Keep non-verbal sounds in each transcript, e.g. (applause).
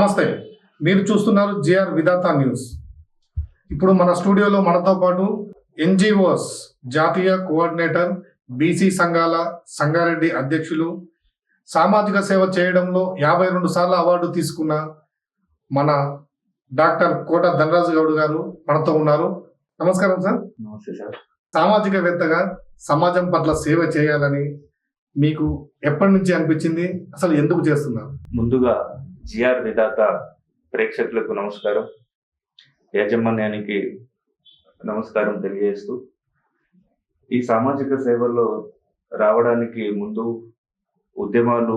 నమస్తే. మీరు చూస్తున్నారు జిఆర్ విధాత న్యూస్. ఇప్పుడు మన స్టూడియోలో మనతో పాటు ఎన్జిఓస్ జాతీయ కోఆర్డినేటర్ బీసీ సంఘాల సంగారెడ్డి అధ్యక్షులు సామాజిక సేవ చేయడంలో యాభై రెండు సార్లు అవార్డు తీసుకున్న మన డాక్టర్ కోట ధనరాజు గౌడ్ గారు మనతో ఉన్నారు. నమస్కారం సార్. నమస్తే సార్. సామాజికవేత్తగా సమాజం పట్ల సేవ చేయాలని మీకు ఎప్పటి నుంచి అనిపించింది? అసలు ఎందుకు చేస్తున్నారు? ముందుగా జిఆర్ విధాత ప్రేక్షకులకు నమస్కారం. యాజమాన్యానికి నమస్కారం తెలియజేస్తూ ఈ సామాజిక సేవల్లో రావడానికి ముందు ఉద్యమాలు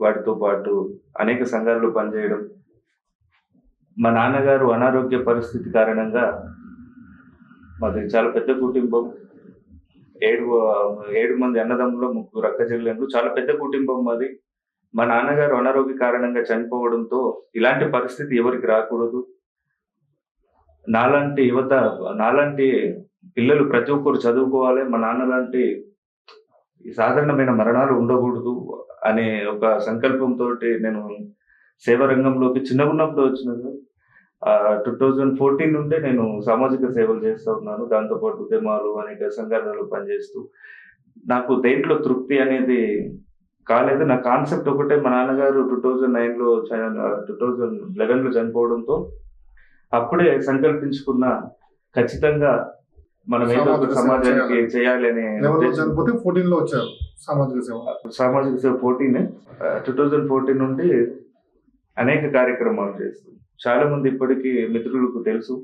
వాటితో పాటు అనేక సంఘాల్లో పనిచేయడం మా నాన్నగారు అనారోగ్య పరిస్థితి కారణంగా మాది చాలా పెద్ద కుటుంబం. ఏడు ఏడు మంది అన్నదమ్ములు ముగ్గురు అక్క చెల్లెళ్ళు చాలా పెద్ద కుటుంబం మాది. మా నాన్నగారు అనారోగ్య కారణంగా చనిపోవడంతో ఇలాంటి పరిస్థితి ఎవరికి రాకూడదు? నాలాంటి యువత నాలాంటి పిల్లలు ప్రతి ఒక్కరు చదువుకోవాలి మా నాన్న లాంటి సాధారణమైన మరణాలు ఉండకూడదు అనే ఒక సంకల్పంతో నేను సేవ రంగంలోకి చిన్నగా ఉన్నప్పుడు వచ్చినాను టూ థౌజండ్ ఫోర్టీన్ నుండే నేను సామాజిక సేవలు చేస్తూ ఉన్నాను. దాంతోపాటు ఉద్యమాలు అనేక సంఘటనలు పనిచేస్తూ నాకు దేంట్లో తృప్తి అనేది కాలేదు నా కాన్సెప్ట్ ఒకటే మా నాన్నగారు టూ థౌజండ్ నైన్లో టూ థౌజండ్ లెవెన్లో చనిపోవడంతో అప్పుడే సంకల్పించుకున్న ఖచ్చితంగా మనం ఏదో ఒక సమాజానికి చేయాలి. అనే చనిపోతే ఫోర్టీన్లో వచ్చారు సామాజిక సేవ. సామాజిక సేవ ఫోర్టీన్ టూ థౌజండ్ ఫోర్టీన్ నుండి అనేక కార్యక్రమాలు చేస్తుంది చాలా మంది ఇప్పటికీ మిత్రులకు తెలుసు.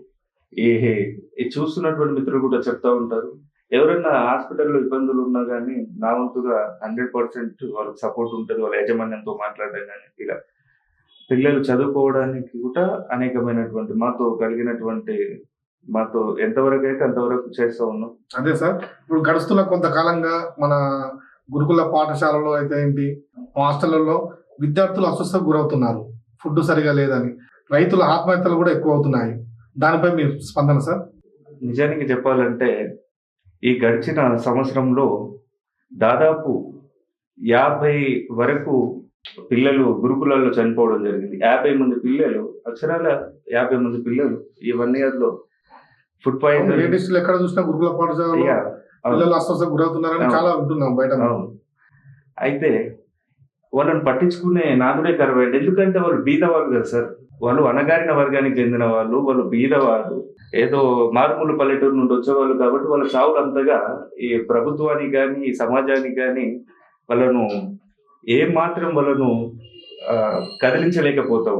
ఈ చూస్తున్నటువంటి మిత్రులు కూడా చెప్తా ఉంటారు. ఎవరైనా హాస్పిటల్లో ఇబ్బందులు ఉన్నా కానీ నా వంతుగా హండ్రెడ్ పర్సెంట్ వాళ్ళకి సపోర్ట్ ఉంటుంది వాళ్ళ యాజమాన్యంతో మాట్లాడడం కానీ ఇలా పిల్లలు చదువుకోవడానికి కూడా అనేకమైనటువంటి మాతో కలిగినటువంటి మాతో ఎంతవరకు అయితే అంతవరకు చేస్తూ ఉన్నాం. అదే సార్ ఇప్పుడు గడుస్తున్న కొంతకాలంగా మన గురుకుల పాఠశాలలో అయితే ఏంటి హాస్టళ్ళలో విద్యార్థులు అస్వస్థకు గురవుతున్నారు ఫుడ్ సరిగా లేదని రైతుల ఆత్మహత్యలు కూడా ఎక్కువ అవుతున్నాయి. దానిపై మీ స్పందన సార్? నిజానికి చెప్పాలంటే ఈ గడిచిన సంవత్సరంలో దాదాపు యాభై వరకు పిల్లలు గురుకులాల్లో చనిపోవడం జరిగింది యాభై మంది పిల్లలు అక్షరాల యాభై మంది పిల్లలు ఈ వన్ ఇయర్లో ఫుడ్ పాయిజన్ లేటెస్ట్ ఎక్కడ చూసినా గురుకుల పాఠశాలలో పిల్లలు అస్వస్థకు గురవుతున్నారని. చాలా వింటున్నాం బయట. అయితే వాళ్ళని పట్టించుకునే నాదుడే కరవేయండి ఎందుకంటే వాళ్ళు బీదవాళ్ళు కదా సార్. వాళ్ళు అనగారిన వర్గానికి చెందిన వాళ్ళు వాళ్ళు బీదవాళ్ళు. ఏదో మారుమూల పల్లెటూరు నుండి వచ్చేవాళ్ళు కాబట్టి వాళ్ళ చావులు అంతగా ఈ ప్రభుత్వానికి కానీ ఈ సమాజానికి కానీ వాళ్ళను ఏ మాత్రం వాళ్ళను ఆ, కదిలించలేకపోతా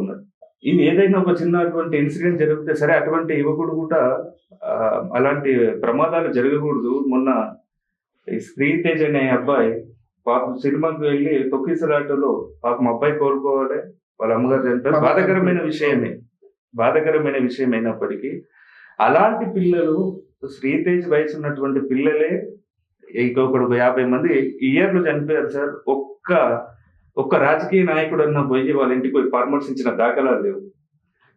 ఇది ఏదైనా ఒక చిన్నటువంటి ఇన్సిడెంట్ జరిగితే సరే అటువంటి యువకుడు కూడా అలాంటి ప్రమాదాలు జరగకూడదు. మొన్న ఈ శ్రీ తేజ్ అనే అబ్బాయి పాపం సినిమాకి వెళ్ళి తొక్కిసలాటలో పాపం అబ్బాయి కోరుకోవాలి వాళ్ళ అమ్మగారు చనిపోయారు. బాధాకరమైన విషయమే. బాధాకరమైన విషయం అయినప్పటికీ అలాంటి పిల్లలు శ్రీతేజ్ వయసు ఉన్నటువంటి పిల్లలే ఇంకొకడు ఒక యాభై మంది ఇయర్లో చనిపోయారు సార్. ఒక్క ఒక్క రాజకీయ నాయకుడు అన్న పోయి వాళ్ళ ఇంటికి పోయి పరామర్శించిన దాఖలాలు లేవు.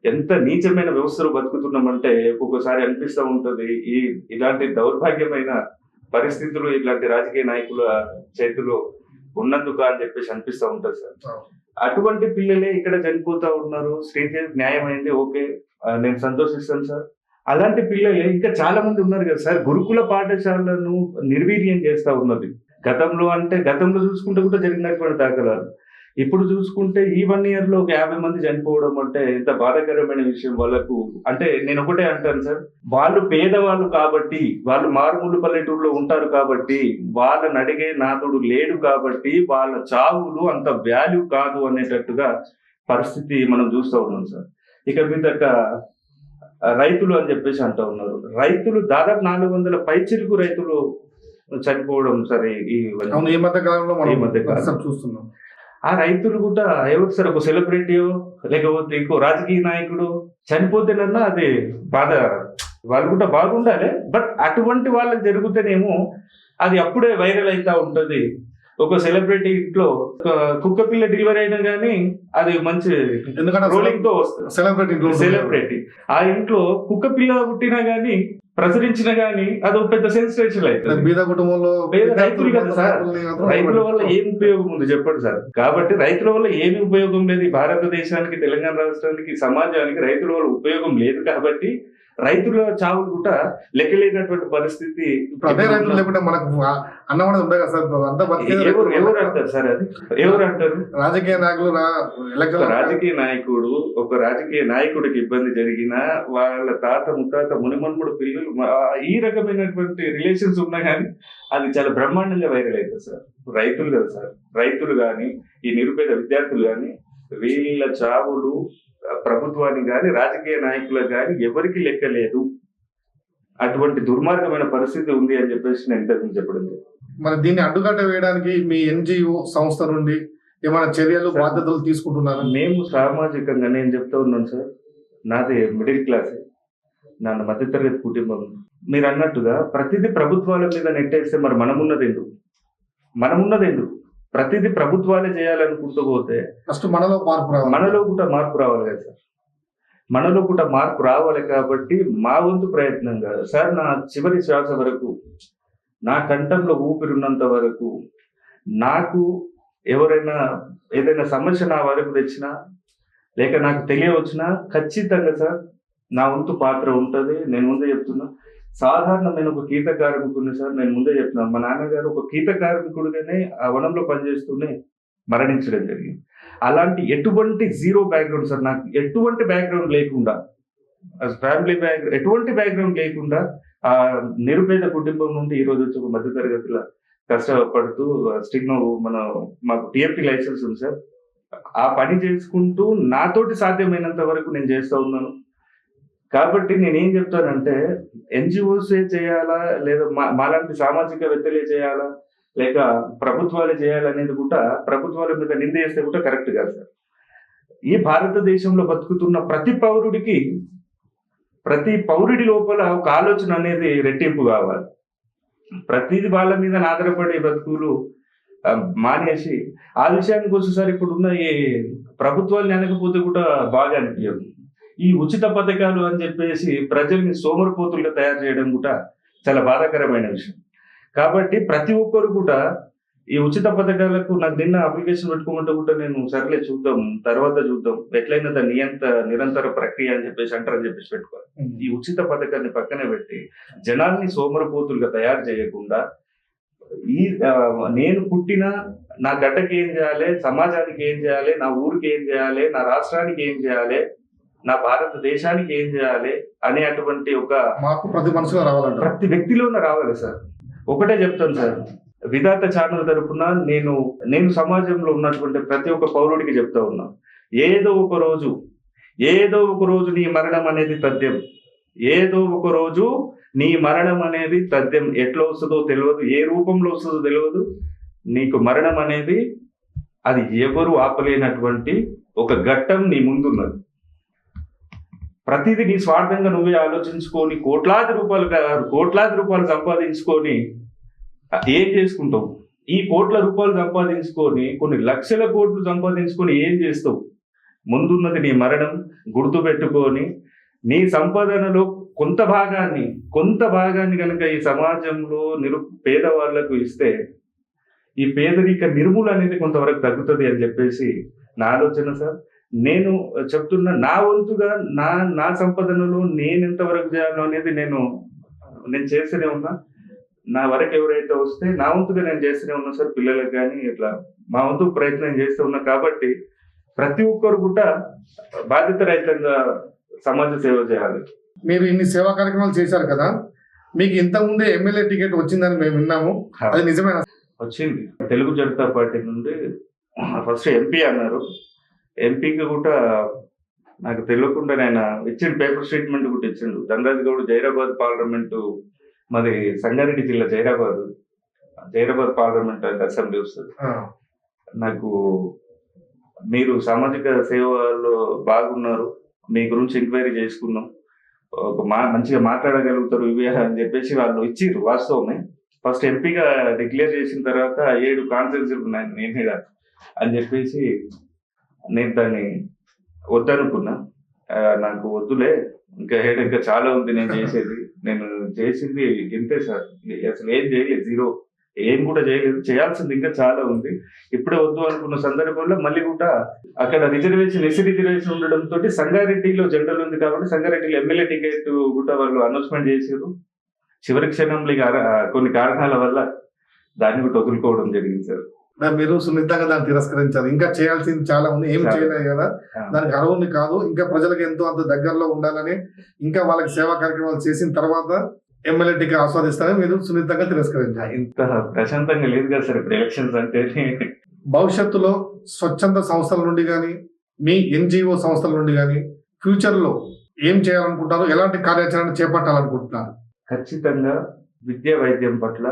ఎంత నీచమైన వ్యవస్థలో బతుకుతున్నామంటే ఒక్కొక్కసారి అనిపిస్తూ ఉంటది ఈ ఇలాంటి దౌర్భాగ్యమైన పరిస్థితులు ఇలాంటి రాజకీయ నాయకుల చేతిలో ఉన్నందుక అని చెప్పేసి అనిపిస్తూ ఉంటది సార్. అటువంటి పిల్లలే ఇక్కడ చనిపోతా ఉన్నారు. శ్రీతేజ్ న్యాయమైంది ఓకే. ఆ, నేను సంతోషిస్తాను సార్. అలాంటి పిల్లలే ఇంకా చాలా మంది ఉన్నారు కదా సార్. గురుకుల పాఠశాలను నిర్వీర్యం చేస్తా ఉన్నది. గతంలో అంటే గతంలో చూసుకుంటే కూడా జరిగినటువంటి దాఖలాలు. ఇప్పుడు చూసుకుంటే ఈ వన్ ఇయర్లో ఒక యాభై మంది చనిపోవడం అంటే ఎంత బాధాకరమైన విషయం వాళ్ళకు. అంటే నేను ఒకటే అంటాను సార్ వాళ్ళు పేదవాళ్ళు కాబట్టి వాళ్ళు మారుమూల పల్లెటూరులో ఉంటారు కాబట్టి వాళ్ళని అడిగే నాదుడు లేడు కాబట్టి వాళ్ళ చావులు అంత వాల్యూ కాదు అనేటట్టుగా పరిస్థితి మనం చూస్తూ ఉన్నాం సార్. ఇక మీదట రైతులు అని చెప్పేసి అంటూ ఉన్నారు. రైతులు దాదాపు నాలుగు వందల పైచిలుకు రైతులు చనిపోవడం సరే ఈ మధ్య కాలంలో మనం చూస్తున్నాం. ఆ రైతులు కూడా ఎవరు సార్ ఒక సెలబ్రిటీయో లేకపోతే ఇంకో రాజకీయ నాయకుడు చనిపోతేనన్నా అది బాధ. వాళ్ళు కూడా బాగుండాలి బట్ అటువంటి వాళ్ళకి జరుగుతేనేమో అది అప్పుడే వైరల్ అవుతా ఉంటుంది. ఒక సెలబ్రిటీ ఇంట్లో కుక్క పిల్ల డెలివరీ అయినా కానీ అది మంచి రోలింగ్తో వస్తుంది. సెలబ్రిటీ సెలబ్రిటీ ఆ ఇంట్లో కుక్క పిల్ల పుట్టినా గానీ ప్రసరించినా గానీ అది ఒక పెద్ద సెన్సేషన్ అవుతుంది బీద కుటుంబంలో రైతులు కదా సార్. రైతుల వల్ల ఏం ఉపయోగం ఉంది చెప్పండి సార్? కాబట్టి రైతుల వల్ల ఏమి ఉపయోగం లేదు. భారతదేశానికి తెలంగాణ రాష్ట్రానికి సమాజానికి రైతుల వల్ల ఉపయోగం లేదు కాబట్టి రైతుల చావులు కూడా లెక్కలేనటువంటి పరిస్థితి ఇప్పుడు అదే రైతులు లేకుంటే మనకు సార్ ఎవరు అంటారు సార్ అది? ఎవరు అంటారు? రాజకీయ నాయకులు రాజకీయ నాయకుడు ఒక రాజకీయ నాయకుడికి ఇబ్బంది జరిగినా వాళ్ళ తాత ముత్తాత మునిమన్ముడు పిల్లలు ఈ రకమైనటువంటి రిలేషన్స్ ఉన్నా కానీ అది చాలా బ్రహ్మాండంగా వైరల్ అవుతుంది సార్. రైతులు కదా సార్. రైతులు కానీ ఈ నిరుపేద విద్యార్థులు కానీ వీళ్ళ చావులు ప్రభుత్వానికి కానీ రాజకీయ నాయకులకు కానీ ఎవరికి లెక్క లేదు అటువంటి దుర్మార్గమైన పరిస్థితి ఉంది అని చెప్పేసి నేను ఇంతకు చెప్పడం. మరి దీన్ని అడ్డుకట్ట వేయడానికి మీ ఎన్జిఓ సంస్థ నుండి ఏమైనా చర్యలు. బాధ్యతలు తీసుకుంటున్నారా మేము సామాజికంగా నేను చెప్తా ఉన్నాను సార్ నాది మిడిల్ క్లాస్ నా మధ్యతరగతి కుటుంబం మీరు అన్నట్టుగా ప్రతిదీ ప్రభుత్వాల మీద నెట్టేస్తే మరి మనమున్నది ఎందుకు మనమున్నది ఎందుకు ప్రతిదీ ప్రభుత్వాలే చేయాలనుకుంటూ పోతే ఫస్ట్ మనలో మార్పు రావాలి. మనలో కూడా మార్పు రావాలి కదా సార్. మనలో కూడా మార్పు రావాలి కాబట్టి మా వంతు ప్రయత్నంగా సార్ నా చివరి శ్వాస వరకు నా కంఠంలో ఊపిరిన్నంత వరకు నాకు ఎవరైనా ఏదైనా సమస్య నా వరకు తెచ్చినా లేక నాకు తెలియవచ్చినా ఖచ్చితంగా సార్ నా వంతు పాత్ర ఉంటుంది. నేను ముందే చెప్తున్నా. సాధారణ నేను ఒక గీత కార్మికుడిని సార్ నేను ముందే చెప్తున్నాను. మా నాన్నగారు ఒక గీత కార్మికుడిగానే ఆ వనంలో పనిచేస్తూనే మరణించడం జరిగింది. అలాంటి ఎటువంటి జీరో బ్యాక్గ్రౌండ్ సార్ నాకు ఎటువంటి బ్యాక్గ్రౌండ్ లేకుండా ఫ్యామిలీ బ్యాక్ ఎటువంటి బ్యాక్గ్రౌండ్ లేకుండా ఆ నిరుపేద కుటుంబం నుండి ఈ రోజు వచ్చి ఒక మధ్య తరగతిలో కష్టపడుతూ స్టిగ్నో మన మాకు టిఎఫ్టీ లైసెన్స్ ఉంది సార్. ఆ పని చేసుకుంటూ నాతోటి సాధ్యమైనంత వరకు నేను చేస్తూ ఉన్నాను. కాబట్టి నేను ఏం చెప్తానంటే ఎన్జిఓసే చేయాలా? లేదా మా మాలాంటి సామాజిక వ్యక్తులే చేయాలా? లేక ప్రభుత్వాలే చేయాలనేది కూడా ప్రభుత్వాల మీద నింద చేస్తే కూడా కరెక్ట్ కాదు సార్. ఈ భారతదేశంలో బతుకుతున్న ప్రతి పౌరుడికి ప్రతి పౌరుడి లోపల ఒక ఆలోచన అనేది రెట్టింపు కావాలి. ప్రతిది వాళ్ళ మీద ఆధారపడే బతుకులు మానేసి ఆ విషయానికి వచ్చేసరి ఇప్పుడున్న ఈ ప్రభుత్వాలు అనకపోతే కూడా బాగా అనిపించదు ఈ ఉచిత పథకాలు అని చెప్పేసి ప్రజల్ని సోమరిపోతులుగా తయారు చేయడం కూడా చాలా బాధాకరమైన విషయం. కాబట్టి ప్రతి ఒక్కరు కూడా ఈ ఉచిత పథకాలకు నాకు నిన్న అప్లికేషన్ పెట్టుకోమంటే కూడా నేను సర్లే చూద్దాం తర్వాత చూద్దాం ఎట్లయినా దాని నియంత నిరంతర ప్రక్రియ అని చెప్పేసి అంటారని చెప్పేసి పెట్టుకోవాలి. ఈ ఉచిత పథకాన్ని పక్కన పెట్టి జనాల్ని సోమరపోతులుగా తయారు చేయకుండా ఈ నేను పుట్టిన నా గడ్డకి ఏం చేయాలి సమాజానికి ఏం చేయాలి నా ఊరికి ఏం చేయాలి నా రాష్ట్రానికి ఏం చేయాలి నా భారతదేశానికి ఏం చేయాలి అనే అటువంటి ఒక మార్పు ప్రతి మనసులో రావాలంట ప్రతి వ్యక్తిలోనే రావాలి సార్. ఒకటే చెప్తాను సార్. విధాత ఛానల్ తరపున నేను నేను సమాజంలో ఉన్నటువంటి ప్రతి ఒక్క పౌరుడికి చెప్తా ఉన్నా. ఏదో ఒక రోజు ఏదో ఒక రోజు నీ మరణం అనేది తథ్యం. ఏదో ఒక రోజు నీ మరణం అనేది తథ్యం. ఎట్లా వస్తుందో తెలియదు ఏ రూపంలో వస్తుందో తెలియదు. నీకు మరణం అనేది అది ఎవరు ఆపలేనటువంటి ఒక ఘట్టం నీ ముందున్నది. ప్రతిదీ నీ స్వార్థంగా నువ్వే ఆలోచించుకొని కోట్లాది రూపాయలు కోట్లాది రూపాయలు సంపాదించుకొని ఏం చేసుకుంటావు? ఈ కోట్ల రూపాయలు సంపాదించుకొని కొన్ని లక్షల కోట్లు సంపాదించుకొని ఏం చేస్తావు? ముందున్నది నీ మరణం గుర్తుపెట్టుకొని నీ సంపాదనలో కొంత భాగాన్ని కొంత భాగాన్ని కనుక ఈ సమాజంలో నిరు పేదవాళ్ళకు ఇస్తే ఈ పేదరిక నిర్మూలన అనేది కొంతవరకు తగ్గుతుంది అని చెప్పేసి నా ఆలోచన సార్. నేను చెప్తున్న నా వంతుగా నా నా సంపాదనలో నేను ఎంతవరకు చేయాలో అనేది నేను నేను చేస్తూనే ఉన్నా. నా వరకు ఎవరైతే వస్తే నా వంతుగా నేను చేస్తూనే ఉన్నా సార్ పిల్లలకు కానీ ఇట్లా మా వంతు ప్రయత్నం చేస్తూ ఉన్నా. కాబట్టి ప్రతి ఒక్కరు కూడా బాధ్యత రహితంగా సమాజ సేవ చేయాలి. మీరు ఇన్ని సేవా కార్యక్రమాలు చేశారు కదా మీకు ఇంతకుముందే ఎమ్మెల్యే టికెట్ వచ్చిందని మేము విన్నాము. అది నిజమేనా? వచ్చింది. తెలుగు జనతా పార్టీ నుండి ఫస్ట్ ఎంపీ అన్నారు. ఎంపీకి కూడా నాకు తెలియకుండా ఆయన ఇచ్చిన పేపర్ స్టేట్మెంట్ కూడా ఇచ్చిండు. ధనరాజ్ గౌడ్ జైరాబాద్ పార్లమెంటు మాది సంగారెడ్డి జిల్లా జైరాబాద్. జైరాబాద్ పార్లమెంట్ అంటే అసెంబ్లీ వస్తుంది. నాకు మీరు సామాజిక సేవలో బాగున్నారు. మీ గురించి ఎంక్వైరీ చేసుకున్నాం. ఒక మా మంచిగా మాట్లాడగలుగుతారు ఇవి అని చెప్పేసి వాళ్ళు ఇచ్చిర్రు వాస్తవమే. ఫస్ట్ ఎంపీగా డిక్లేర్ చేసిన తర్వాత ఏడు కాన్ఫరెన్స్ ఉన్నాయి నేను అని చెప్పేసి నేను దాన్ని వద్దనుకున్నా. నాకు వద్దులే. ఇంకా హేడ్ ఇంకా చాలా ఉంది నేను చేసేది. (laughs) నేను చేసింది ఇంతే సార్. అసలు ఏం చేయలేదు. జీరో. ఏం కూడా చేయలేదు. చేయాల్సింది ఇంకా చాలా ఉంది. ఇప్పుడే వద్దు అనుకున్న సందర్భంలో మళ్ళీ కూడా అక్కడ రిజర్వేషన్ ఎస్సీ రిజర్వేషన్ ఉండడంతో సంగారెడ్డిలో జనరల్ ఉంది కాబట్టి సంగారెడ్డిలో ఎమ్మెల్యే టికెట్ కూడా వాళ్ళు అనౌన్స్మెంట్ చేశారు. చివరి క్షణంలో కొన్ని కారణాల వల్ల దాన్ని కూడా వదులుకోవడం జరిగింది సార్. మరి మీరు సున్నితంగా దాన్ని తిరస్కరించారు ఇంకా చేయాల్సింది చాలా ఉంది. ఏం. చేయలేదు కదా. దానికి అర్హుని కాదు. ఇంకా ప్రజలకు ఎంతో అంత దగ్గరలో ఉండాలని ఇంకా వాళ్ళకి సేవా కార్యక్రమాలు చేసిన తర్వాత ఎమ్మెల్యే టికెట్ ఆస్వాదిస్తారని మీరు సున్నితంగా తిరస్కరించారు ఇంత ప్రశాంతంగా లేదు కదా సార్ ఇప్పుడు ఎలక్షన్స్ అంటే. భవిష్యత్తులో స్వచ్ఛంద సంస్థల నుండి కానీ మీ ఎన్జిఓ సంస్థల నుండి కానీ ఫ్యూచర్లో ఏం చేయాలనుకుంటారు ఎలాంటి కార్యాచరణ చేపట్టాలనుకుంటున్నారు? ఖచ్చితంగా విద్యా వైద్యం పట్ల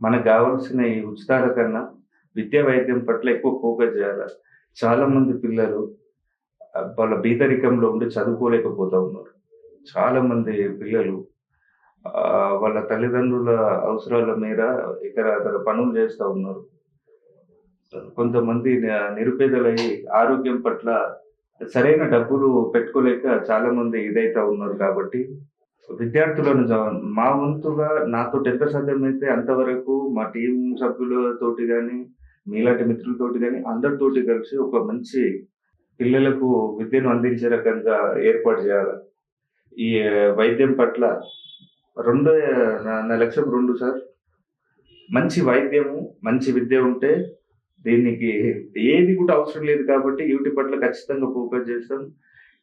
మనకు కావాల్సిన ఈ ఉచితాల కన్నా విద్యా వైద్యం పట్ల ఎక్కువ ఫోకస్ చేయాలి? చాలా మంది పిల్లలు వాళ్ళ బీదరికంలో ఉండి చదువుకోలేకపోతా ఉన్నారు. చాలా మంది పిల్లలు వాళ్ళ తల్లిదండ్రుల అవసరాల మీద ఇతర ఇతర పనులు చేస్తూ ఉన్నారు. కొంతమంది నిరుపేదలయ్యి ఆరోగ్యం పట్ల సరైన డబ్బులు పెట్టుకోలేక చాలా మంది ఇదైతే ఉన్నారు కాబట్టి విద్యార్థులను మా వంతుగా నాతో ఎంత సాధ్యమైతే అంతవరకు మా టీం సభ్యులతోటి కానీ మీలాంటి మిత్రులతోటి కానీ అందరితోటి కలిసి ఒక మంచి పిల్లలకు విద్యను అందించే రకంగా ఏర్పాటు చేయాలి. ఈ వైద్యం పట్ల రెండు నా లక్ష్యం రెండు సార్. మంచి వైద్యము మంచి విద్య ఉంటే దీనికి ఏది కూడా అవసరం లేదు కాబట్టి వీటి పట్ల ఖచ్చితంగా ఫోకస్ చేస్తాం.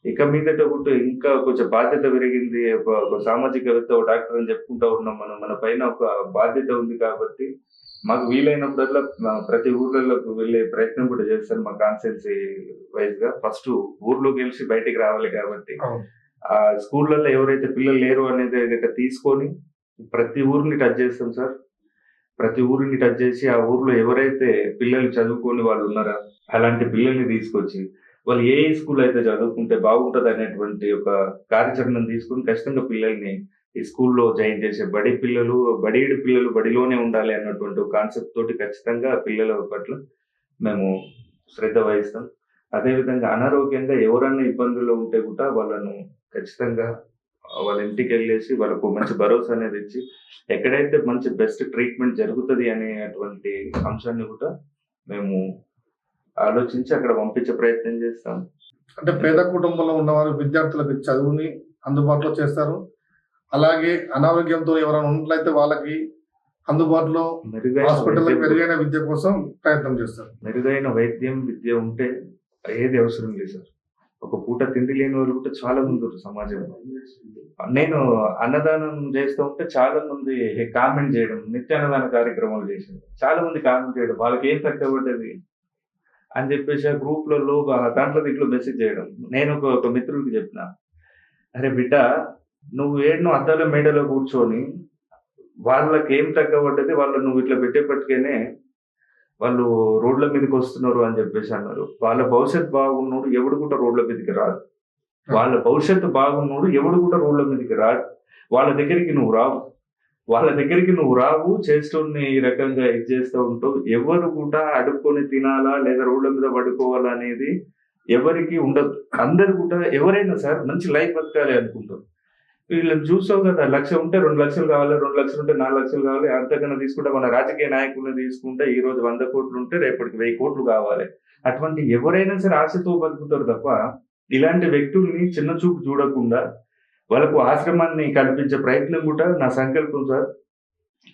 ఇక మీదట కూడా ఇంకా కొంచెం బాధ్యత పెరిగింది. ఒక ఒక సామాజికవేత్త ఒక డాక్టర్ అని చెప్పుకుంటా ఉన్నాం మనం. మన పైన ఒక బాధ్యత ఉంది కాబట్టి మాకు వీలైనప్పుడల్లా ప్రతి ఊర్లలోకి వెళ్ళే ప్రయత్నం కూడా చేస్తాను మా కాన్సెన్సీ వైజ్గా. ఫస్ట్ ఊర్లో గెలిచి బయటికి రావాలి కాబట్టి. ఆ స్కూళ్ళల్లో ఎవరైతే పిల్లలు లేరు అనేది గట్ట తీసుకొని ప్రతి ఊరిని టచ్ చేస్తాం సార్. ప్రతి ఊరిని టచ్ చేసి ఆ ఊర్లో ఎవరైతే పిల్లలు చదువుకొని వాళ్ళు ఉన్నారో అలాంటి పిల్లల్ని తీసుకొచ్చి వాళ్ళు ఏ స్కూల్ అయితే చదువుకుంటే బాగుంటది అనేటువంటి ఒక కార్యాచరణను తీసుకుని ఖచ్చితంగా పిల్లల్ని ఈ స్కూల్లో జాయిన్ చేసే బడి పిల్లలు బడీడి పిల్లలు బడిలోనే ఉండాలి అన్నటువంటి కాన్సెప్ట్ తోటి ఖచ్చితంగా పిల్లల పట్ల మేము శ్రద్ధ వహిస్తాం. అదేవిధంగా అనారోగ్యంగా ఎవరన్నా ఇబ్బందుల్లో ఉంటే కూడా వాళ్ళను ఖచ్చితంగా వాళ్ళ ఇంటికి వెళ్ళేసి వాళ్ళకు మంచి భరోసా అనేది ఇచ్చి ఎక్కడైతే మంచి బెస్ట్ ట్రీట్మెంట్ జరుగుతుంది అనేటువంటి అంశాన్ని కూడా మేము ఆలోచించి అక్కడ పంపించే ప్రయత్నం చేస్తాం. అంటే పేద కుటుంబంలో ఉన్నవారు విద్యార్థులకు చదువుని అందుబాటులో చేస్తారు. అలాగే అనారోగ్యంతో ఎవరైనా ఉన్నట్లయితే వాళ్ళకి అందుబాటులో మెరుగైన హాస్పిటల్ మెరుగైన విద్య కోసం ప్రయత్నం చేస్తారు. మెరుగైన వైద్యం విద్య ఉంటే ఏది అవసరం లేదు సార్. ఒక పూట తిండి లేని వాళ్ళు కూడా చాలా మంది సమాజంలో. నేను అన్నదానం చేస్తూ ఉంటే చాలా మంది కామెంట్ చేయడం నిత్య అన్నదాన కార్యక్రమాలు చేసింది. చాలా మంది కామెంట్ చేయడం వాళ్ళకి ఏం తగ్గబడ్డది అని చెప్పేసి ఆ గ్రూప్లలో దాంట్లో దీంట్లో మెసేజ్ చేయడం. నేను ఒక మిత్రుడికి చెప్పిన అరే బిడ్డ నువ్వు ఏడు అద్దాల మేడలో కూర్చొని వాళ్ళకి ఏం తగ్గబడ్డది వాళ్ళు నువ్వు ఇట్లా పెట్టేపట్టుకేనే వాళ్ళు రోడ్ల మీదకి వస్తున్నారు అని చెప్పేసి అన్నారు. వాళ్ళ భవిష్యత్ బాగున్నాడు ఎవడు కూడా రోడ్ల మీదకి రాడు. వాళ్ళ భవిష్యత్తు బాగున్నాడు ఎవడు కూడా రోడ్ల మీదకి రాడు. వాళ్ళ దగ్గరికి నువ్వు రావు. వాళ్ళ దగ్గరికి నువ్వు రావు. చేస్తున్న ఈ రకంగా ఇది చేస్తూ ఉంటావు. ఎవరు కూడా అడుక్కొని తినాలా లేదా రోడ్ల మీద పడుకోవాలా అనేది ఎవరికి ఉండదు. అందరు కూడా ఎవరైనా సార్ మంచి లైఫ్ బతకాలి అనుకుంటారు. వీళ్ళని చూసావు కదా లక్ష ఉంటే రెండు లక్షలు కావాలి రెండు లక్షలు ఉంటే నాలుగు లక్షలు కావాలి అంతకన్నా తీసుకుంటే మన రాజకీయ నాయకులను తీసుకుంటే ఈ రోజు వంద కోట్లు ఉంటే రేపటికి వెయ్యి కోట్లు కావాలి. అటువంటి ఎవరైనా సరే ఆశతో బతుకుతారు తప్ప ఇలాంటి వ్యక్తుల్ని చిన్న చూపు చూడకుండా వాళ్ళకు ఆశ్రమాన్ని కల్పించే ప్రయత్నం కూడా నా సంకల్పం సార్.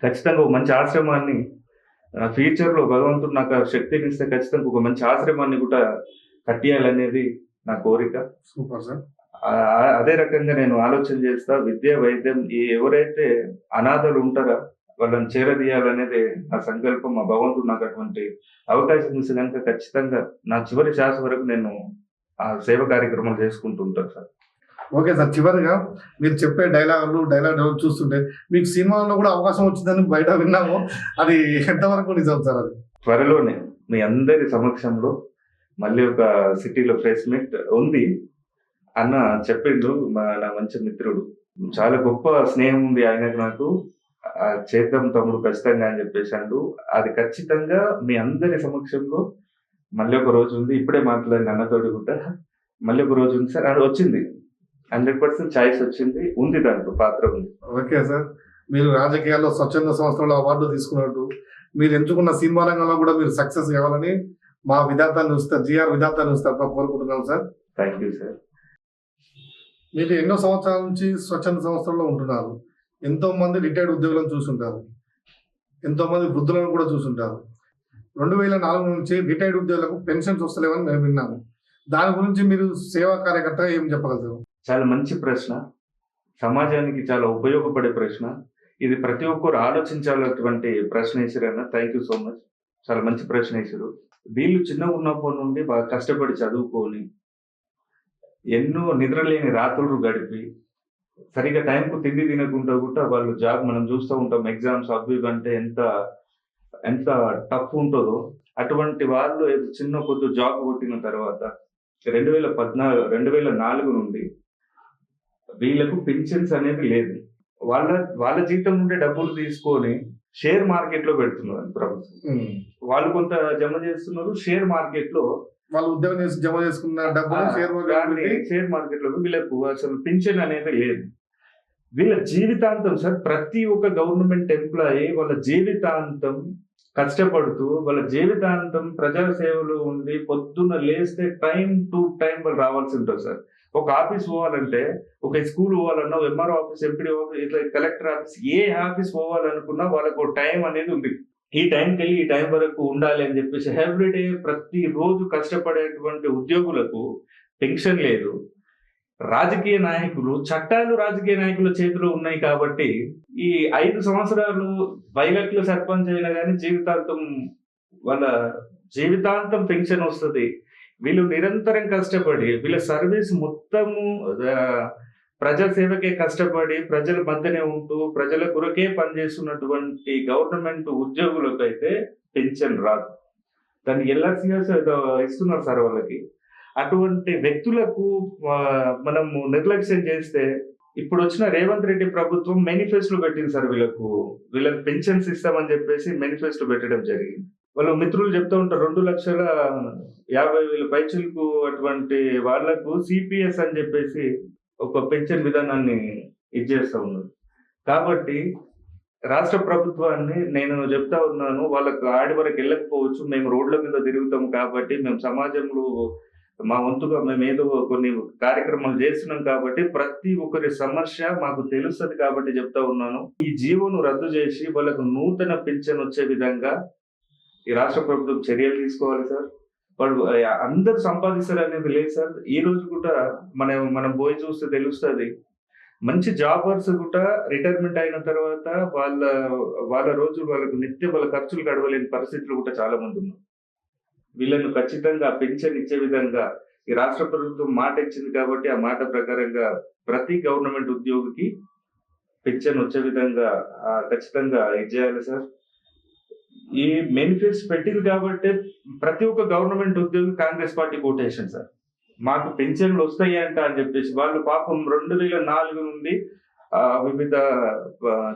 ఖచ్చితంగా ఒక మంచి ఆశ్రమాన్ని ఫ్యూచర్లో భగవంతుడు నాకు శక్తినిస్తే శక్తిని ఇస్తే ఖచ్చితంగా ఒక మంచి ఆశ్రమాన్ని కూడా కట్టియాలనేది నా కోరిక. Super sir. అదే రకంగా నేను ఆలోచన చేస్తా విద్య వైద్యం ఈ ఎవరైతే అనాథలు ఉంటారో వాళ్ళని చేరదీయాలనేది నా సంకల్పం మా భగవంతుడు నాకు అటువంటి అవకాశం ఇస్తే కనుక ఖచ్చితంగా నా చివరి శ్వాస వరకు నేను ఆ సేవ కార్యక్రమాలు చేసుకుంటూ ఉంటాను సార్. ఓకే సార్ చివరిగా మీరు చెప్పే డైలాగులు డైలాగ్ డెవలప్ చూస్తుంటే మీకు సినిమాలో కూడా అవకాశం వచ్చిందని బయట విన్నాము. అది ఎంతవరకు నిజం సార్ అది? త్వరలోనే మీ అందరి సమక్షంలో మళ్ళీ ఒక సిటీలో ప్రెస్ మీట్ ఉంది. అన్న చెప్పిండు మా నా మంచి మిత్రుడు. చాలా గొప్ప స్నేహం ఉంది ఆయనకు నాకు. ఆ, చేద్దాం తమ్ముడు ఖచ్చితంగా అని చెప్పేసి అంటూ అది ఖచ్చితంగా మీ అందరి సమక్షంలో మళ్ళీ ఒక రోజు ఉంది. ఇప్పుడే మాట్లాడిన అన్నతోటి కూడా. మళ్ళీ ఒక రోజు ఉంది సార్. అది వచ్చింది. హండ్రెడ్ పర్సెంట్ ఛాయిస్ వచ్చింది. ఉంది దాంట్లో పాత్ర ఉంది. Okay sir. మీరు రాజకీయాల్లో స్వచ్ఛంద సంస్థలో అవార్డు తీసుకున్నట్టు మీరు ఎంచుకున్న సినిమా రంగంలో కూడా మీరు సక్సెస్ కావాలని మా విధార్థాన్ని చూస్తారు జిఆర్ విధార్థాన్ని చూస్తారు కోరుకుంటున్నాం సార్. Thank you sir. మీరు ఎన్నో సంవత్సరాల నుంచి స్వచ్ఛంద సంస్థల్లో ఉంటున్నారు. ఎంతో మంది రిటైర్డ్ ఉద్యోగులను చూసుంటారు. ఎంతో మంది వృద్ధులను కూడా చూసుంటారు. రెండు వేల నాలుగు నుంచి రిటైర్డ్ ఉద్యోగులకు పెన్షన్స్ వస్తలేవని మేము విన్నాము దాని గురించి మీరు సేవా కార్యకర్తగా ఏం చెప్పగలుగుతారు చాలా మంచి ప్రశ్న. సమాజానికి చాలా ఉపయోగపడే ప్రశ్న. ఇది ప్రతి ఒక్కరు ఆలోచించాలటువంటి ప్రశ్న వేసారన్న థ్యాంక్ యూ సో మచ్ చాలా మంచి ప్రశ్న వేసారు వీళ్ళు చిన్నగా ఉన్నప్పటి నుండి బాగా కష్టపడి చదువుకొని ఎన్నో నిద్రలేని రాత్రులు గడిపి సరిగా టైంకు తిండి తినకుండా కూడా వాళ్ళు జాబ్ మనం చూస్తూ ఉంటాం ఎగ్జామ్స్ అవి ఇవి అంటే ఎంత ఎంత టఫ్ ఉంటుందో. అటువంటి వాళ్ళు ఏదో చిన్న కొద్ది జాబ్ కొట్టిన తర్వాత రెండు వేల పద్నాలుగు రెండు వేల నాలుగు నుండి వీళ్ళకు పెన్షన్స్ అనేది లేదు. వాళ్ళ వాళ్ళ జీతం నుండి డబ్బులు తీసుకొని షేర్ మార్కెట్లో పెడుతున్నారు ప్రభుత్వం. వాళ్ళు కొంత జమ చేస్తున్నారు షేర్ మార్కెట్లో వాళ్ళు ఉద్యోగం చేసి జమ చేసుకున్న డబ్బులు షేర్ మార్కెట్ షేర్ మార్కెట్లో వీళ్ళకు అసలు పింఛన్ అనేది లేదు. వీళ్ళ జీవితాంతం సార్ ప్రతి ఒక్క గవర్నమెంట్ ఎంప్లాయీ వాళ్ళ జీవితాంతం కష్టపడుతూ వాళ్ళ జీవితాంతం ప్రజా సేవలో ఉండి పొద్దున్న లేస్తే టైం టు టైం వాళ్ళు రావాల్సి ఉంటుంది సార్. ఒక ఆఫీస్ పోవాలంటే ఒక స్కూల్ పోవాలన్నా ఎంఆర్ఓ ఆఫీస్ ఎంపీడీ ఆఫీస్ ఇట్లా కలెక్టర్ ఆఫీస్ ఏ ఆఫీస్ పోవాలనుకున్నా వాళ్ళకు ఒక టైం అనేది ఉంది. ఈ టైంకి వెళ్ళి ఈ టైం వరకు ఉండాలి అని చెప్పేసి ఎవ్రీడే ప్రతి రోజు కష్టపడేటువంటి ఉద్యోగులకు పెన్షన్ లేదు. రాజకీయ నాయకులు చట్టాలు రాజకీయ నాయకుల చేతిలో ఉన్నాయి కాబట్టి ఈ ఐదు సంవత్సరాలు వైలట్లు సర్పంచ్ అయినా కానీ జీవితాంతం వాళ్ళ జీవితాంతం పెన్షన్ వస్తుంది. వీళ్ళు నిరంతరం కష్టపడి వీళ్ళ సర్వీస్ మొత్తము ప్రజల సేవకే కష్టపడి ప్రజల మధ్యనే ఉంటూ ప్రజల కొరకే పనిచేస్తున్నటువంటి గవర్నమెంట్ ఉద్యోగులకు అయితే పెన్షన్ రాదు. దాన్ని ఎల్ఆర్సీఎస్ ఇస్తున్నారు సార్ వాళ్ళకి. అటువంటి వ్యక్తులకు మనము నిర్లక్ష్యం చేస్తే ఇప్పుడు వచ్చిన రేవంత్ రెడ్డి ప్రభుత్వం మేనిఫెస్టో పెట్టింది సార్ వీళ్ళకు. వీళ్ళకి పెన్షన్స్ ఇస్తామని చెప్పేసి మేనిఫెస్టో పెట్టడం జరిగింది. వాళ్ళు మిత్రులు చెప్తూ ఉంటారు రెండు లక్షల యాభై వేల పైచులకు అటువంటి వాళ్ళకు సిపిఎస్ అని చెప్పేసి ఒక పెన్షన్ విధానాన్ని ఇచ్చేస్తూ ఉన్నారు. కాబట్టి రాష్ట్ర ప్రభుత్వాన్ని నేను చెప్తా ఉన్నాను వాళ్ళకు ఆడి వరకు వెళ్ళకపోవచ్చు మేము రోడ్ల మీద తిరుగుతాం కాబట్టి మేము సమాజంలో మా వంతుగా మేము ఏదో కొన్ని కార్యక్రమాలు చేస్తున్నాం కాబట్టి ప్రతి ఒక్కరి సమస్య మాకు తెలుస్తుంది కాబట్టి చెప్తా ఉన్నాను. ఈ జీవోను రద్దు చేసి వాళ్ళకు నూతన పింఛన్ వచ్చే విధంగా ఈ రాష్ట్ర ప్రభుత్వం చర్యలు తీసుకోవాలి సార్? వాళ్ళు అందరు సంపాదిస్తారు అనేది లేదు సార్. ఈ రోజు కూడా మనం మనం పోయి చూస్తే తెలుస్తుంది. మంచి జాబర్స్ కూడా రిటైర్మెంట్ అయిన తర్వాత వాళ్ళ వాళ్ళ రోజు వాళ్ళకు నిత్య వాళ్ళ ఖర్చులు గడవలేని పరిస్థితులు కూడా చాలా మంది ఉన్నారు. వీళ్ళను ఖచ్చితంగా పెన్షన్ ఇచ్చే విధంగా ఈ రాష్ట్ర ప్రభుత్వం మాట ఇచ్చింది కాబట్టి ఆ మాట ప్రకారంగా ప్రతి గవర్నమెంట్ ఉద్యోగికి పెన్షన్ వచ్చే విధంగా ఖచ్చితంగా ఇది చేయాలి సార్. ఈ మేనిఫెస్టో పెట్టింది కాబట్టి ప్రతి ఒక్క గవర్నమెంట్ ఉద్యోగి కాంగ్రెస్ పార్టీ కోటేషన్ సార్. మాకు పెన్షన్లు వస్తాయి అంట అని చెప్పేసి వాళ్ళు పాపం రెండు వేల నాలుగు నుండి వివిధ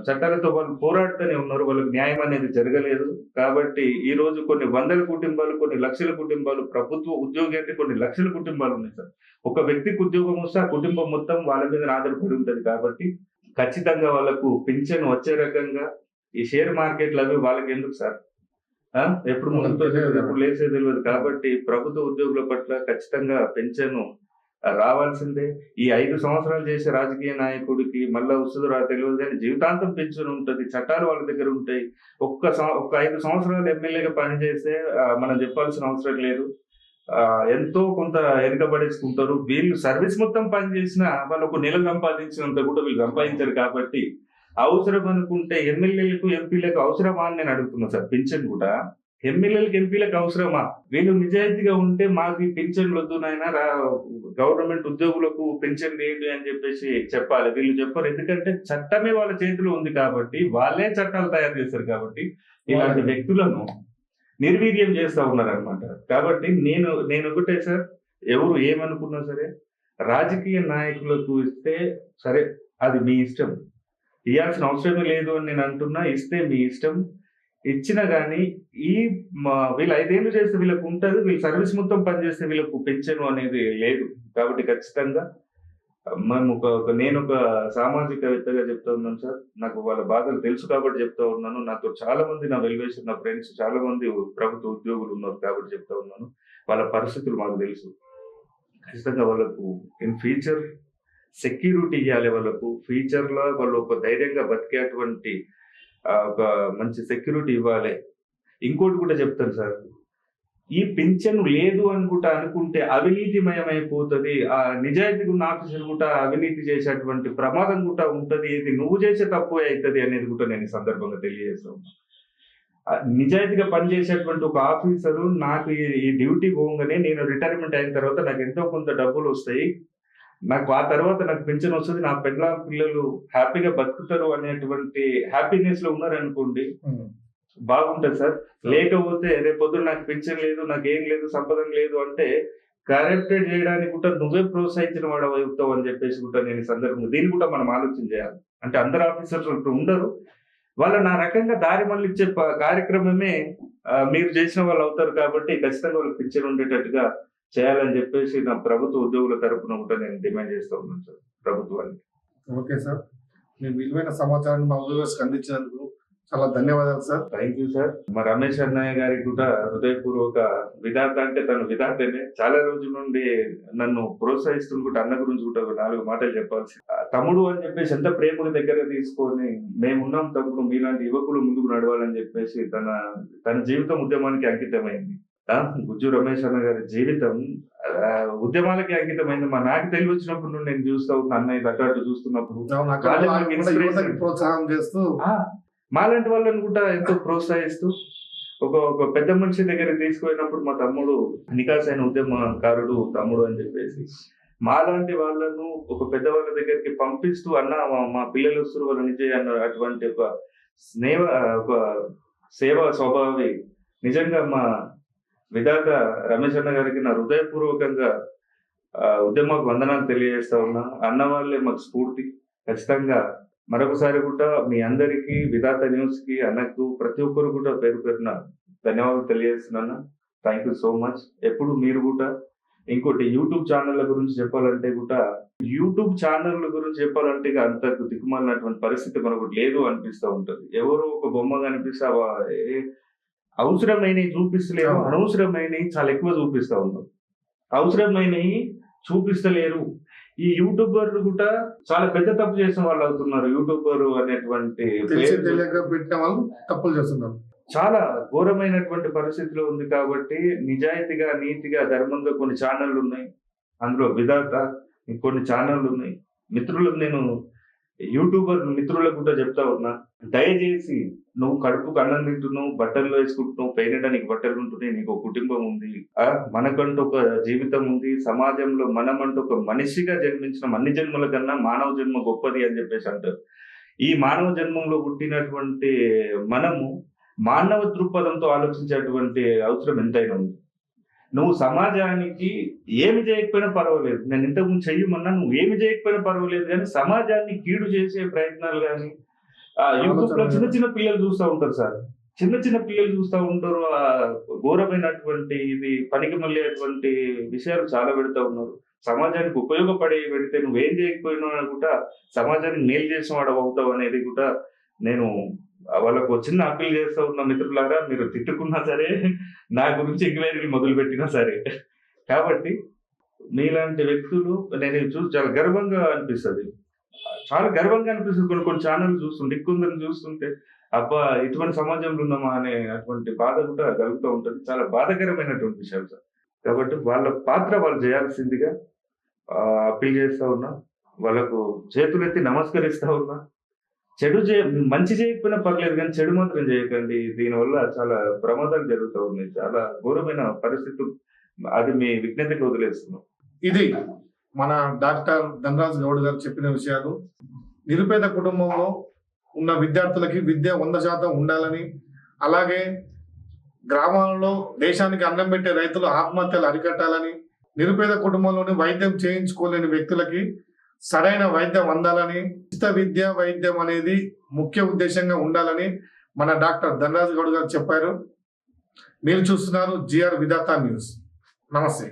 చట్టాలతో వాళ్ళు పోరాడుతూనే ఉన్నారు. వాళ్ళకి న్యాయం అనేది జరగలేదు. కాబట్టి ఈ రోజు కొన్ని వందల కుటుంబాలు కొన్ని లక్షల కుటుంబాలు ప్రభుత్వ ఉద్యోగి అంటే కొన్ని లక్షల కుటుంబాలు ఉన్నాయి సార్. ఒక వ్యక్తికి ఉద్యోగం వస్తే ఆ కుటుంబం మొత్తం వాళ్ళ మీద ఆధారపడి ఉంటుంది కాబట్టి ఖచ్చితంగా వాళ్ళకు పింఛన్ వచ్చే రకంగా ఈ షేర్ మార్కెట్లు అవి వాళ్ళకి ఎందుకు సార్? ఎప్పుడు ముందుతో తెలియదు ఎప్పుడు లేసే తెలియదు. కాబట్టి ప్రభుత్వ ఉద్యోగుల పట్ల ఖచ్చితంగా పెన్షన్ రావాల్సిందే. ఈ ఐదు సంవత్సరాలు చేసే రాజకీయ నాయకుడికి మళ్ళా వస్తుందో రా తెలియదు కానీ జీవితాంతం పెన్షన్ ఉంటుంది చట్టాలు వాళ్ళ దగ్గర ఉంటాయి. ఒక్క ఒక్క ఐదు సంవత్సరాలు ఎమ్మెల్యేగా పనిచేస్తే మనం చెప్పాల్సిన అవసరం లేదు. ఆ, ఎంతో కొంత వెనుకబడేసుకుంటారు. వీళ్ళు సర్వీస్ మొత్తం పని చేసినా వాళ్ళు ఒక నెల సంపాదించినంత కూడా వీళ్ళు సంపాదించారు కాబట్టి అవసరం అనుకుంటే ఎమ్మెల్యేలకు ఎంపీలకు అవసరమా అని నేను అడుగుతున్నా సార్ పింఛన్ కూడా. ఎమ్మెల్యేలకు ఎంపీలకు అవసరమా? వీళ్ళు నిజాయితీగా ఉంటే మాకు ఈ పింఛన్లు వద్దు నాయన గవర్నమెంట్ ఉద్యోగులకు పెన్షన్ లేదు అని చెప్పేసి చెప్పాలి. వీళ్ళు చెప్పరు. ఎందుకంటే చట్టమే వాళ్ళ చేతిలో ఉంది కాబట్టి వాళ్ళే చట్టాలు తయారు చేస్తారు కాబట్టి ఇలాంటి వ్యక్తులను నిర్వీర్యం చేస్తా ఉన్నారనమాట కాబట్టి నేను నేను ఒకటే సార్ ఎవరు ఏమనుకున్నా సరే రాజకీయ నాయకులకు ఇస్తే సరే అది మీ ఇష్టం. ఇవ్వాల్సిన అవసరమే లేదు అని నేను అంటున్నా. ఇస్తే మీ ఇష్టం. ఇచ్చినా కానీ ఈ మా- వీళ్ళు ఐదేళ్ళు చేస్తే వీళ్ళకు ఉంటుంది. వీళ్ళు సర్వీస్ మొత్తం పనిచేస్తే వీళ్ళకు పెన్షన్ అనేది లేదు. కాబట్టి ఖచ్చితంగా మేము ఒక ఒక- నేను ఒక సామాజికవేత్తగా చెప్తా ఉన్నాను సార్. నాకు వాళ్ళ బాధలు తెలుసు కాబట్టి చెప్తా ఉన్నాను. నాతో చాలా మంది నా వెల్వేషన్ నా ఫ్రెండ్స్ చాలా మంది ప్రభుత్వ ఉద్యోగులు ఉన్నారు కాబట్టి చెప్తా ఉన్నాను. వాళ్ళ పరిస్థితులు మాకు తెలుసు. ఖచ్చితంగా వాళ్ళకు ఇన్ ఫ్యూచర్ సెక్యూరిటీ ఇవ్వాలి వాళ్ళకు ఫ్యూచర్లో వాళ్ళు ఒక ధైర్యంగా బతికేటువంటి ఒక మంచి సెక్యూరిటీ ఇవ్వాలి. ఇంకోటి కూడా చెప్తాను సార్. ఈ పింఛన్ లేదు అనుకుంటా అనుకుంటే అవినీతిమయమైపోతుంది. ఆ నిజాయితీ ఉన్న ఆఫీసర్ కూడా అవినీతి చేసేటువంటి ప్రమాదం కూడా ఉంటుంది. ఇది నువ్వు చేసే తప్పు అవుతుంది అనేది కూడా నేను ఈ సందర్భంగా తెలియజేస్తాను నిజాయితీగా పనిచేసేటువంటి ఒక ఆఫీసరు నాకు ఈ డ్యూటీ పోగానే నేను రిటైర్మెంట్ అయిన తర్వాత నాకు ఎంతో కొంత డబ్బులు వస్తాయి. నాకు ఆ తర్వాత నాకు పెన్షన్ వస్తుంది నా పిల్ల పిల్లలు హ్యాపీగా బతుకుతారు అనేటువంటి హ్యాపీనెస్లో ఉన్నారనుకోండి. బాగుంటది సార్. లేకపోతే రేపు పొద్దున్న నాకు పెన్షన్ లేదు నాకు ఏం లేదు సంపదం లేదు అంటే కరెక్టెడ్ చేయడానికి కూడా నువ్వే ప్రోత్సహించిన వాడు అవుతావు అని చెప్పేసి కూడా నేను ఈ సందర్భంగా దీన్ని కూడా మనం ఆలోచన చేయాలి. అంటే అందరు ఆఫీసర్స్ ఇప్పుడు ఉండరు. వాళ్ళ నా రకంగా దారి మళ్ళిచ్చే ప- కార్యక్రమమే మీరు చేసిన వాళ్ళు అవుతారు కాబట్టి ఖచ్చితంగా వాళ్ళకి పిక్చర్ ఉండేటట్టుగా చేయాలని చెప్పేసి నా ప్రభుత్వ ఉద్యోగుల తరపున కూడా నేను డిమాండ్ చేస్తూ ఉన్నాను సార్ ప్రభుత్వాన్ని ఓకే సార్. మీ విలువైన సమాచారాన్ని మా వ్యూవర్స్ అందించినందుకు చాలా ధన్యవాదాలు సార్. థ్యాంక్ యూ సార్ మా రమేష్ అన్నయ్య గారికి కూడా హృదయపూర్వక విధాత అంటే తను విధాతనే. చాలా రోజుల నుండి నన్ను ప్రోత్సహిస్తుంటే అన్న గురించి కూడా ఒక నాలుగు మాటలు చెప్పాల్సి. తమ్ముడు అని చెప్పేసి ఎంత ప్రేమగా దగ్గర తీసుకొని మేమున్నాం తమ్ముడు మీలాంటి యువకులు ముందుకు నడవాలని చెప్పేసి తన తన జీవితం ఉద్యమానికి అంకితమైంది. గుజ్జు రమేష్ అన్న గారి జీవితం ఉద్యమాలకి అంకితమైంది. మా నాకు తెలివి వచ్చినప్పుడు నుండి నేను చూస్తా ఉన్నా అన్నయ్య తగ్గట్టు చూస్తున్నప్పుడు. ప్రోత్సాహం చేస్తూ మాలాంటి వాళ్ళని కూడా ఎంతో ప్రోత్సహిస్తూ ఒక ఒక పెద్ద మనిషి దగ్గరికి తీసుకుపోయినప్పుడు మా తమ్ముడు నికాస్ అయిన ఉద్యమకారుడు తమ్ముడు అని చెప్పేసి మాలాంటి వాళ్ళను ఒక పెద్ద వాళ్ళ దగ్గరికి పంపిస్తూ అన్న మా- పిల్లలు వస్తారు వాళ్ళ నుంచి అన్న అటువంటి ఒక స్నేహ ఒక సేవ స్వభావి నిజంగా మా విధాత రమేష్ అన్న గారికి నా హృదయపూర్వకంగా ఆ, ఉద్యమకు వందనాలు తెలియజేస్తా ఉన్నా. అన్న వాళ్ళే మాకు స్ఫూర్తి. ఖచ్చితంగా మరొకసారి కూడా మీ అందరికీ విధాత న్యూస్కి అన్నకు ప్రతి ఒక్కరు కూడా పేరు పేరున ధన్యవాదాలు తెలియజేస్తున్నాను. థ్యాంక్ యూ సో మచ్ ఎప్పుడు మీరు కూడా ఇంకోటి యూట్యూబ్ ఛానళ్ళ గురించి చెప్పాలంటే కూడా యూట్యూబ్ ఛానళ్ళ గురించి చెప్పాలంటే ఇక అంతకు దిక్కుమాలినటువంటి పరిస్థితి మనకు లేదు అనిపిస్తూ ఉంటుంది. ఎవరో ఒక బొమ్మ కనిపిస్తే ఏ- అవసరమైనవి చూపిస్తలేరు అవును. అనవసరమైనవి చాలా ఎక్కువ చూపిస్తా ఉన్నారు అవసరమైనవి చూపిస్తలేరు. ఈ యూట్యూబర్లు కూడా చాలా పెద్ద తప్పు చేసిన వాళ్ళు అవుతున్నారు. యూట్యూబర్ అనేటువంటి పెట్టిన వాళ్ళు తప్పులు చేస్తున్నారు. చాలా ఘోరమైనటువంటి పరిస్థితిలో ఉంది కాబట్టి నిజాయితీగా నీతిగా ధర్మంగా కొన్ని ఛానళ్ళు ఉన్నాయి. అందులో విధాత ఇంకొన్ని ఛానళ్ళు ఉన్నాయి. మిత్రులకు నేను యూట్యూబర్ మిత్రులకు కూడా చెప్తా ఉన్నా దయచేసి నువ్వు కడుపుకు అన్నం తింటున్నావు బట్టలు వేసుకుంటున్నావు పెయినడానికి బట్టలు ఉంటున్నాయి నీకు ఒక కుటుంబం ఉంది. ఆ మనకంటూ ఒక జీవితం ఉంది. సమాజంలో మనమంటూ ఒక మనిషిగా జన్మించిన అన్ని జన్మల కన్నా మానవ జన్మ గొప్పది అని చెప్పేసి అంటారు. ఈ మానవ జన్మంలో పుట్టినటువంటి మనము మానవ దృక్పథంతో ఆలోచించేటువంటి అవసరం ఎంతైనా ఉంది. నువ్వు సమాజానికి ఏమి చేయకపోయినా పర్వాలేదు. నేను ఇంతకుముందు చెయ్యమన్నా నువ్వు ఏమి చేయకపోయినా పర్వాలేదు కానీ సమాజాన్ని కీడు చేసే ప్రయత్నాలు కానీ యూట్యూబ్లో చిన్న చిన్న పిల్లలు చూస్తూ ఉంటారు సార్. చిన్న చిన్న పిల్లలు చూస్తూ ఉంటారు ఆ ఘోరమైనటువంటి ఇది పనికి మళ్ళేటువంటి విషయాలు చాలా పెడతా ఉన్నారు. సమాజానికి ఉపయోగపడే పెడితే నువ్వేం చేయకపోయినా కూడా సమాజానికి మేలు చేసిన వాడు అవుతావు అనేది కూడా నేను వాళ్ళకు చిన్న అప్పీల్ చేస్తా ఉన్న మిత్రులారా మీరు తిట్టుకున్నా సరే నా గురించి ఎంక్వైరీలు మొదలు పెట్టినా సరే. కాబట్టి మీలాంటి వ్యక్తులు నేను చూసి చాలా గర్వంగా అనిపిస్తుంది. చాలా గర్వంగా అనిపిస్తుంది కొన్ని కొన్ని ఛానల్ చూస్తుంటే ఎక్కువ చూస్తుంటే అబ్బా ఇటువంటి సమాజంలో ఉన్నామా అనే అటువంటి బాధ కూడా కలుగుతూ ఉంటుంది. చాలా బాధకరమైనటువంటి విషయం సార్. కాబట్టి వాళ్ళ పాత్ర వాళ్ళు చేయాల్సిందిగా అప్పీల్ చేస్తా ఉన్నా వాళ్ళకు చేతులెత్తి నమస్కరిస్తా ఉన్నా. చెడు చే మంచి చేయకపోయినా పర్లేదు కానీ చెడు మాత్రం చేయకండి. దీనివల్ల చాలా ప్రమాదాలు జరుగుతూ ఉన్నాయి. చాలా ఘోరమైన పరిస్థితులు. అది మీ విజ్ఞతకి వదిలేస్తున్నాం. ఇది మన డాక్టర్ ధనరాజ్ గౌడ్ గారు చెప్పిన విషయాలు నిరుపేద కుటుంబంలో ఉన్న విద్యార్థులకి విద్య వంద శాతం ఉండాలని అలాగే గ్రామాలలో దేశానికి అన్నం పెట్టే రైతులు ఆత్మహత్యలు అరికట్టాలని నిరుపేద కుటుంబంలోని వైద్యం చేయించుకోలేని వ్యక్తులకి సరైన వైద్యం అందాలని ఉచిత విద్య వైద్యం అనేది ముఖ్య ఉద్దేశంగా ఉండాలని మన డాక్టర్ ధనరాజ్ గౌడ్ గారు చెప్పారు. మీరు చూస్తున్నారు జిఆర్ విధాత న్యూస్. నమస్తే.